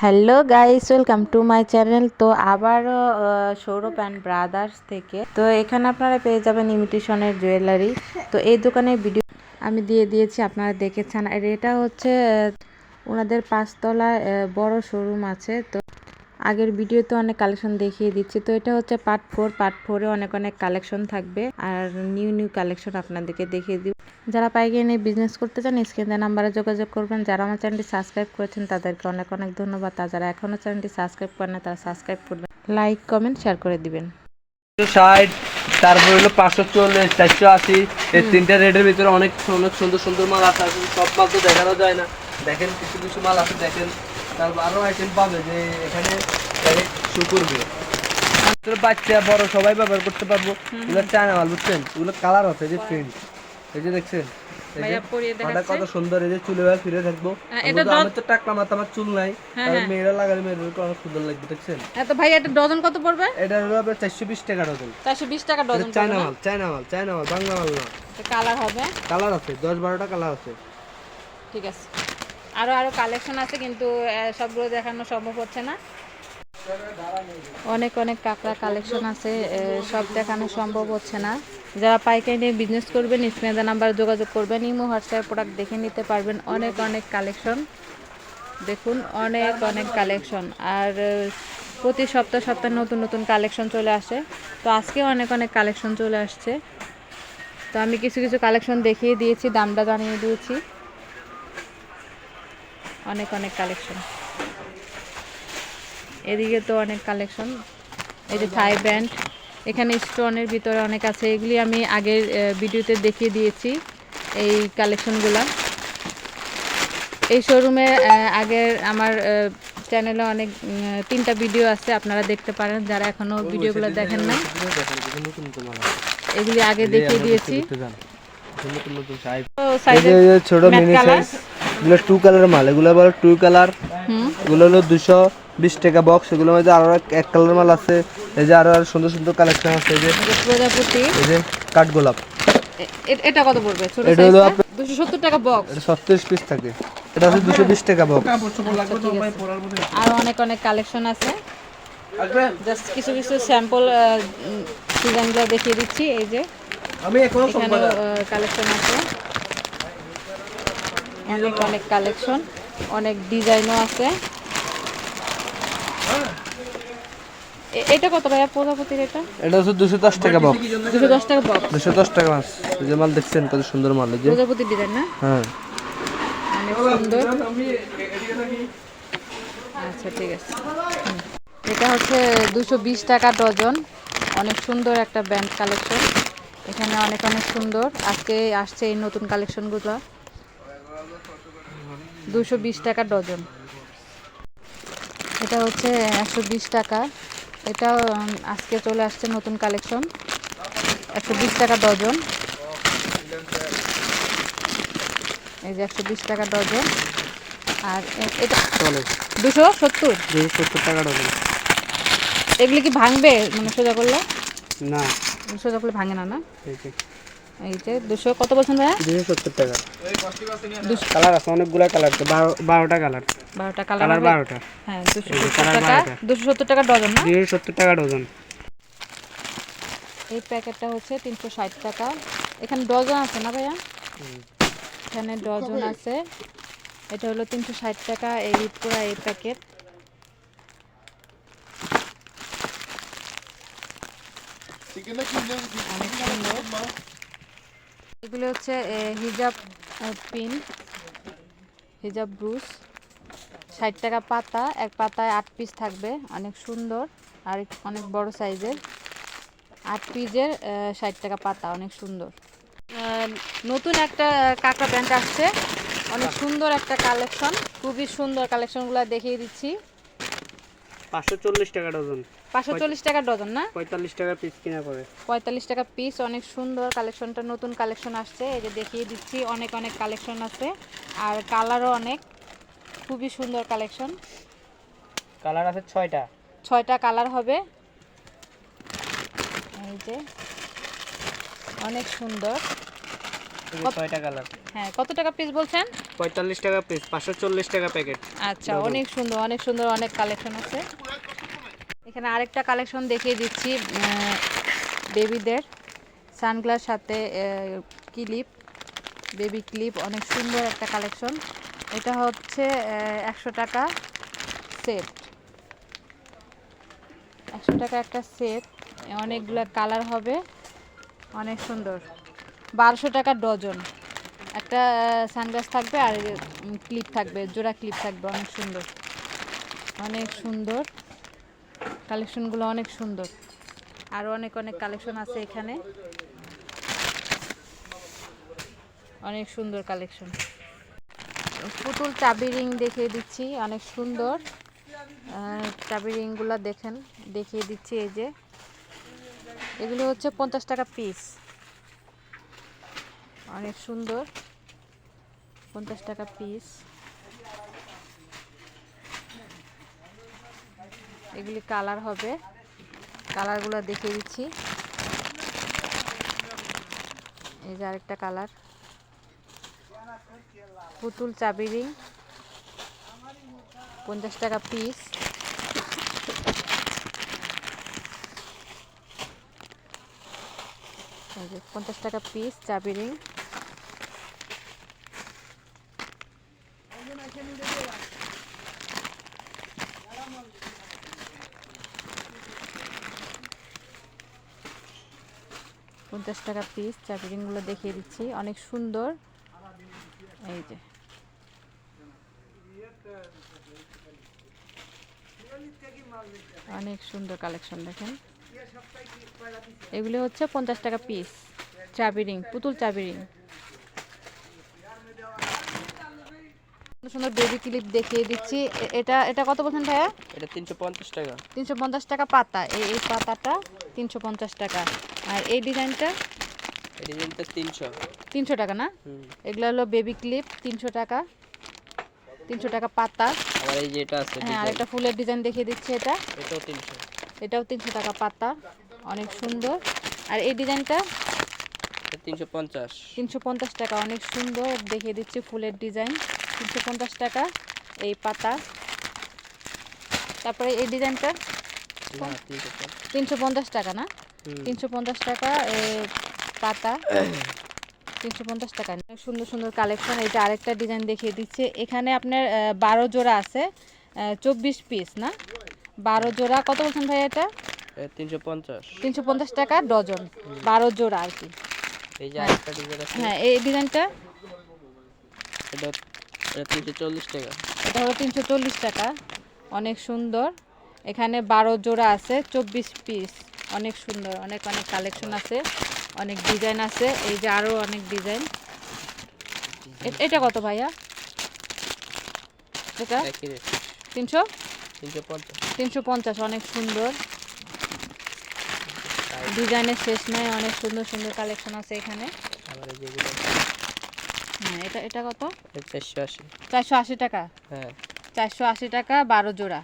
Hello guys welcome to my channel তো আবারও Sourav and brothers থেকে। তো এখানে আপনারা পেয়ে যাবেন ইমিটেশনের জুয়েলারি তো এই দোকানের ভিডিও আমি দিয়ে দিয়েছি আপনারা দেখেছেন। আর এটা হচ্ছে ওনাদের পাঁচতলায় আহ, বড় শোরুম আছে। তো আগের ভিডিওতে অনেক কালেকশন দেখিয়ে দিচ্ছি। তো এটা হচ্ছে পার্ট ফোর পার্ট ফোরে অনেক অনেক কালেকশন থাকবে। আর নিউ নিউ কালেকশন আপনাদেরকে দেখিয়ে দিব। যারা পাইকারি নিয়ে বিজনেস করতে চান স্ক্রিনে নাম্বারে যোগাযোগ করবেন। যারা আমার চ্যানেলটি সাবস্ক্রাইব করেছেন তাদেরকে অনেক অনেক ধন্যবাদ। আর যারা এখনও চ্যানেলটি সাবস্ক্রাইব করেন না তারা সাবস্ক্রাইব করবেন। লাইক কমেন্ট শেয়ার করে দিবেন। ষাট তারপর হলো পাঁচশো চল্লিশ চারশো আশি এই তিনটা রেটের ভিতরে অনেক অনেক সুন্দর সুন্দর মাল আছে। আসলে সব মাল তো দেখানো যায় না। দেখেন কিছু কিছু মাল আছে দেখেন। তারপর আরও আইটেম পাবে যে এখানে শু করবে। বাচ্চা বড় সবাই ব্যবহার করতে পারব। এগুলো চায়না মাল বুঝছেন? এগুলো কালার আছে যে প্রিন্ট এই যে দেখছেন? এই যে ভাইয়া পরিয়ে মাথা কত সুন্দর এই যে চুলে ভাবে ফিরে থাকব। আমি তো- টাকলা মাথা আমার চুল নাই। মেয়েরা লাগালে মেয়েদের অনেক সুন্দর লাগবে দেখছেন? এত ভাই এটা ডজন কত পড়বে? এটা হলো আপনার চারশো বিশ টাকা ডজন। চারশো বিশ টাকা ডজন চায়না মাল চায়না মাল চায়না মাল বাংলা মাল না। কালার হবে। কালার আছে দশ বারোটা কালার আছে। ঠিক আছে। আরও আরও কালেকশন আছে কিন্তু সবগুলো দেখানো সম্ভব হচ্ছে না। অনেক অনেক কাঁকড়া কালেকশন আছে সব দেখানো সম্ভব হচ্ছে না। যারা পাইকারি নিয়ে বিজনেস করবেন, স্ক্রিনে নাম্বার যোগাযোগ করবেন, ইমো, হোয়াটসঅ্যাপ প্রোডাক্ট দেখে নিতে পারবেন। অনেক অনেক কালেকশন দেখুন, অনেক অনেক কালেকশন আর প্রতি সপ্তাহ, সপ্তাহে নতুন নতুন কালেকশন চলে আসে। তো আজকে অনেক অনেক কালেকশন চলে আসছে। তো আমি কিছু কিছু কালেকশন দেখিয়ে দিয়েছি, দামটা জানিয়ে দিয়েছি। অনেক অনেক কালেকশন এদিকে তো অনেক কালেকশন এই যে থাই ব্যান্ড এখানে স্টোনের ভিতরে অনেক আছে। এগুলি আমি আগের ভিডিওতে দেখিয়ে দিয়েছি এই কালেকশনগুলা এই শোরুমে আগের আমার চ্যানেলে অনেক তিনটা ভিডিও আছে আপনারা দেখতে পারেন। যারা এখনও ভিডিওগুলো দেখেন না এগুলি আগে দেখিয়ে দিয়েছি। ছোট মিনি সাইজ এগুলো টু কালার মাল। এগুলো বলে টু কালার হুম। এগুলো হলো দুশো বিশ টাকা বক্স এগুলোর মধ্যে আরও এক- কালার মাল আছে। এই যে আরও আরও সুন্দর সুন্দর কালেকশন আছে এই যে প্রজাপতি। এই যে কাঠগোলাপ এ- এ- এটা কত পড়বে? ছোট এটা হলো সাইজটা দুশো সত্তর টাকা বক্স এটা সত্তরিশ পিস থাকে। এটা হচ্ছে দুশো বিশ টাকা বক্স আরও অনেক অনেক কালেকশন আছে। জাস্ট কিছু কিছু স্যাম্পল ডিজাইনগুলো দেখিয়ে দিচ্ছি এই যে। আমি এখনও কালেকশন আছে। অনেক অনেক কালেকশন অনেক ডিজাইনও আছে। এটা কত ভাইয়া প্রজাপতির এটা? এটা হচ্ছে দুশো দশ টাকা বক্স দুশো দশ টাকা বক্স দুশো দশ টাকা মাছ যে মাল দেখছেন কত সুন্দর মাল এই যে। প্রজাপতির ডিজাইন না? হ্যাঁ। সুন্দর। আচ্ছা ঠিক আছে। এটা হচ্ছে দুশো বিশ টাকা ডজন। অনেক সুন্দর একটা ব্যান্ড কালেকশন। এখানে অনেক অনেক সুন্দর। আজকে আসছে এই নতুন কালেকশনগুলো। দুশো বিশ টাকা ডজন। এটা হচ্ছে একশো বিশ টাকা। এটাও আজকে চলে আসছে নতুন কালেকশন। একশো বিশ টাকা ডজন। এই যে একশো বিশ টাকা ডজন। আর এটা চলে। দুশো সত্তর? দুশো সত্তর টাকা ডজন। এগুলি কি ভাঙবে মানে সোজা করলে? না। সোজা করলে ভাঙে না না? এই যে। দুশো কত বলছেন ভাইয়া? দুশো সত্তর টাকা। কালার আছে অনেকগুলো কালার আছে বারো বারোটা কালার। বারোটা কালার কালার বারোটা। হ্যাঁ কালার টাকা টাকা ডজন না? দুশো সত্তর টাকা ডজন। এই প্যাকেটটা হচ্ছে তিনশো ষাট টাকা। এখানে ডজন আছে না ভাইয়া? এখানে ডজন আছে। এটা হলো টাকা এই পুরো এই প্যাকেট। অনেক সুন্দর এগুলো হচ্ছে হিজাব পিন হিজাব ব্রুশ। ষাট টাকা পাতা এক পাতায় আট পিস থাকবে অনেক সুন্দর আর অনেক বড় সাইজের আট পিসের ষাট টাকা পাতা অনেক সুন্দর। নতুন একটা কাঁকড়া প্যান্ট আসছে। অনেক সুন্দর একটা কালেকশন খুবই সুন্দর কালেকশনগুলো দেখিয়ে দিচ্ছি। পাঁচশো চল্লিশ টাকা ডজন। পাঁচশো চল্লিশ টাকা ডজন না? পঁয়তাল্লিশ টাকা পিস কিনা পড়ে। পঁয়তাল্লিশ টাকা পিস অনেক সুন্দর কালেকশনটা নতুন কালেকশন আসছে। এই যে দেখিয়ে দিচ্ছি অনেক অনেক কালেকশন আছে। আর কালারও অনেক। খুবই সুন্দর কালেকশন। কালার আছে ছয়টা। ছয়টা কালার হবে। এই যে অনেক সুন্দর। ছয়টা কালার। হ্যাঁ কত টাকা পিস বলছেন? পঁয়তাল্লিশ টাকা পিস পাঁচশো চল্লিশ টাকা প্যাকেট আচ্ছা অনেক সুন্দর অনেক সুন্দর অনেক কালেকশন আছে। এখানে আরেকটা কালেকশন দেখিয়ে দিচ্ছি বেবিদের সানগ্লাস সাথে ক্লিপ বেবি ক্লিপ অনেক সুন্দর একটা কালেকশন। এটা হচ্ছে একশো টাকা সেট একশো টাকা একটা সেট অনেকগুলো কালার হবে, অনেক সুন্দর। বারোশো টাকা ডজন। একটা সানগ্লাস থাকবে আর ক্লিপ থাকবে, জোড়া ক্লিপ থাকবে, অনেক সুন্দর। অনেক সুন্দর। কালেকশনগুলো অনেক সুন্দর। আরও অনেক অনেক কালেকশন আছে এখানে। অনেক সুন্দর কালেকশন পুতুল চাবি রিং দেখিয়ে দিচ্ছি, অনেক সুন্দর। চাবি রিংগুলো দেখেন, দেখিয়ে দিচ্ছি এই যে। এগুলো হচ্ছে পঞ্চাশ টাকা পিস। অনেক সুন্দর, পঞ্চাশ টাকা পিস। এগুলি কালার হবে, কালারগুলো দেখিয়ে দিচ্ছি। এই যে আরেকটা কালার। পুতুল চাবি রিং। পঞ্চাশ টাকা পিস পঞ্চাশ টাকা পিস চাবি রিং। পঞ্চাশ টাকা পিস চাবি রিংগুলো দেখিয়ে দিচ্ছি। অনেক সুন্দর। এই যে। অনেক সুন্দর কালেকশন দেখেন। এগুলো হচ্ছে পঞ্চাশ টাকা পিস চাবি রিং পুতুল চাবি রিং সুন্দর সুন্দর বেবি ক্লিপ দেখিয়ে দিচ্ছি। এটা এটা কত বলছেন ভাইয়া? এটা তিনশো পঞ্চাশ টাকা। তিনশো পঞ্চাশ টাকা পাতা। এই এই পাতাটা তিনশো পঞ্চাশ টাকা। আর এই ডিজাইনটা এই ডিজাইনটা তিনশো। তিনশো টাকা না? এগুলো হলো বেবি ক্লিপ তিনশো টাকা। তিনশো টাকা পাতা। আবার এই যে এটা আছে হ্যাঁ আরেকটা ফুলের ডিজাইন দেখিয়ে দিচ্ছি এটা। এটাও তিনশো। এটাও তিনশো টাকা পাতা। অনেক সুন্দর। আর এই ডিজাইনটা? তিনশো পঞ্চাশ। তিনশো পঞ্চাশ টাকা অনেক সুন্দর। দেখিয়ে দিচ্ছি ফুলের ডিজাইন। তিনশো পঞ্চাশ টাকা এই পাতা। তারপরে এই ডিজাইনটা? তিনশো পঞ্চাশ। টাকা না? তিনশো পঞ্চাশ টাকা পাতা। তিনশো পঞ্চাশ টাকা। সুন্দর সুন্দর কালেকশন এই যে আরেকটা ডিজাইন দেখিয়ে দিচ্ছে। এখানে আপনার বারো জোড়া আছে চব্বিশ পিস না? বারো জোড়া কত বলছেন ভাই এটা? তিনশো পঞ্চাশ। তিনশো পঞ্চাশ টাকা ডজন বারো জোড়া আর কি। হ্যাঁ এই ডিজাইনটা? এটা হলো তিনশো চল্লিশ টাকা অনেক সুন্দর। এখানে বারো জোড়া আছে চব্বিশ পিস অনেক সুন্দর অনেক অনেক কালেকশন আছে। অনেক ডিজাইন আছে। এই যে আরও অনেক ডিজাইন এটা কত ভাইয়া? এটা? তিনশো? তিনশো পঞ্চাশ। অনেক সুন্দর। ডিজাইনের শেষ নেই অনেক সুন্দর সুন্দর কালেকশন আছে এখানে। হ্যাঁ এটা এটা কত? চারশো আশি। চারশো আশি টাকা? হ্যাঁ। চারশো আশি টাকা বারো জোড়া।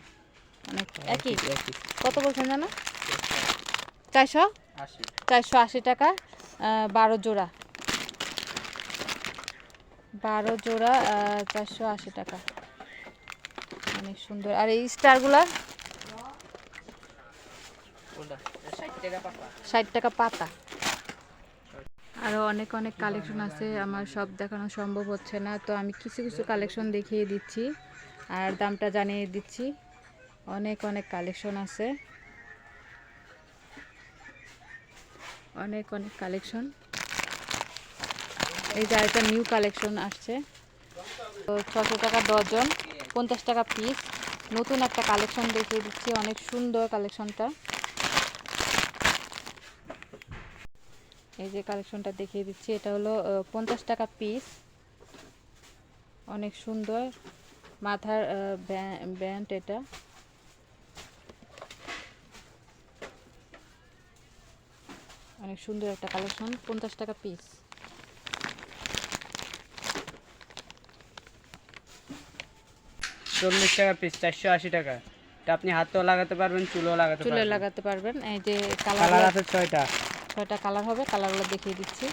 অনেক একই? একই কত বলছেন জানো? চারশো? আশি চারশো আশি টাকা বারো জোড়া। বারো জোড়া চারশো আশি টাকা। অনেক সুন্দর। আর এই স্টারগুলা? কোনটা? ষাট টাকা পাতা। ষাট টাকা পাতা। আরও অনেক অনেক কালেকশন আছে আমার সব দেখানো সম্ভব হচ্ছে না তো আমি কিছু কিছু কালেকশন দেখিয়ে দিচ্ছি আর দামটা জানিয়ে দিচ্ছি। অনেক অনেক কালেকশন আছে। অনেক অনেক কালেকশন এই যে একটা নিউ কালেকশন আসছে। তো ছশো টাকা ডজন পঞ্চাশ টাকা পিস নতুন একটা কালেকশন দেখিয়ে দিচ্ছি, অনেক সুন্দর কালেকশনটা এই যে কালেকশনটা দেখিয়ে দিচ্ছি, এটা হলো পঞ্চাশ টাকা পিস অনেক সুন্দর, মাথার ব্যান্ড এটা। অনেক সুন্দর একটা কালেকশন পঞ্চাশ টাকা পিস চল্লিশ টাকা পিস চারশো আশি টাকা। এটা আপনি হাতেও লাগাতে পারবেন চুলেও লাগাতে চুলে পারবেন। লাগাতে পারবেন। এই যে কালার আছে ছয়টা। ছয়টা কালার হবে কালারগুলো দেখিয়ে দিচ্ছি।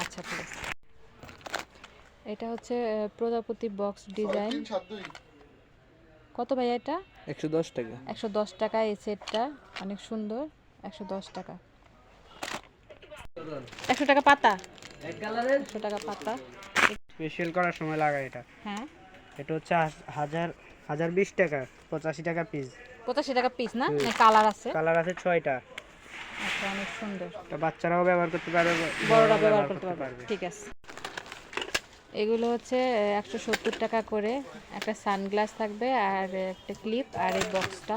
আচ্ছা ঠিক আছে। এটা হচ্ছে আহ, প্রজাপতি বক্স ডিজাইন কত ভাই এটা? একশো দশ টাকা। একশো দশ টাকা এই সেটটা অনেক সুন্দর। একশো দশ টাকা। একশো টাকা পাতা? একশো টাকা পাতা। স্পেশাল করার সময় লাগায় এটা। হ্যাঁ। এটা হচ্ছে হাজার হাজার বিশ টাকা পঁচাশি টাকা পিস পঁচাশি টাকা পিস না? কালার আছে? কালার আছে ছয়টা। আচ্ছা অনেক সুন্দর। এটা বাচ্চারাও ব্যবহার করতে পারবে বড়রা ব্যবহার করতে পারবে। ঠিক আছে। এগুলো হচ্ছে একশো সত্তর টাকা করে। একটা সানগ্লাস থাকবে আর একটা ক্লিপ আর এই বক্সটা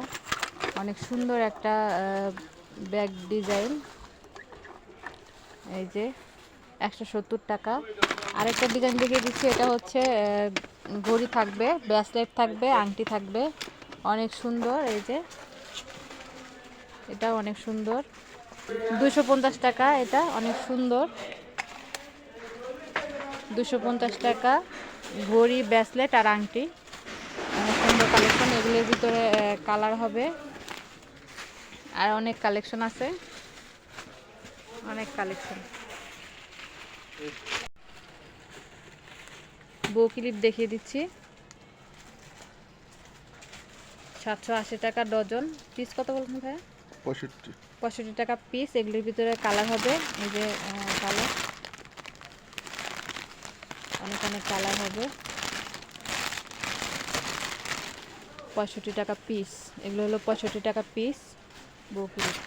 অনেক সুন্দর একটা ব্যাগ ডিজাইন এই যে, একশো সত্তর টাকা। আরেকটা ডিজাইন দেখিয়ে দিচ্ছি, এটা হচ্ছে ঘড়ি থাকবে ব্রেসলেট থাকবে, আংটি থাকবে। অনেক সুন্দর, এই যে। এটা অনেক সুন্দর। দুশো পঞ্চাশ টাকা এটা, অনেক সুন্দর। দুশো পঞ্চাশ টাকা, ঘড়ি ব্রেসলেট আর আংটি। সুন্দর কালেকশন এগুলোর ভিতরে কালার হবে। আর অনেক কালেকশন আছে। অনেক কালেকশন বউ ক্লিপ দেখিয়ে দিচ্ছি। সাতশো আশি টাকা ডজন। পিস কত বলছেন ভাইয়া? পঁয়ষট্টি। পঁয়ষট্টি টাকা পিস এগুলির ভিতরে কালার হবে। এই যে কালার অনেক অনেক কালার হবে। পঁয়ষট্টি টাকা পিস এগুলো হলো পঁয়ষট্টি টাকা পিস বউ ক্লিপ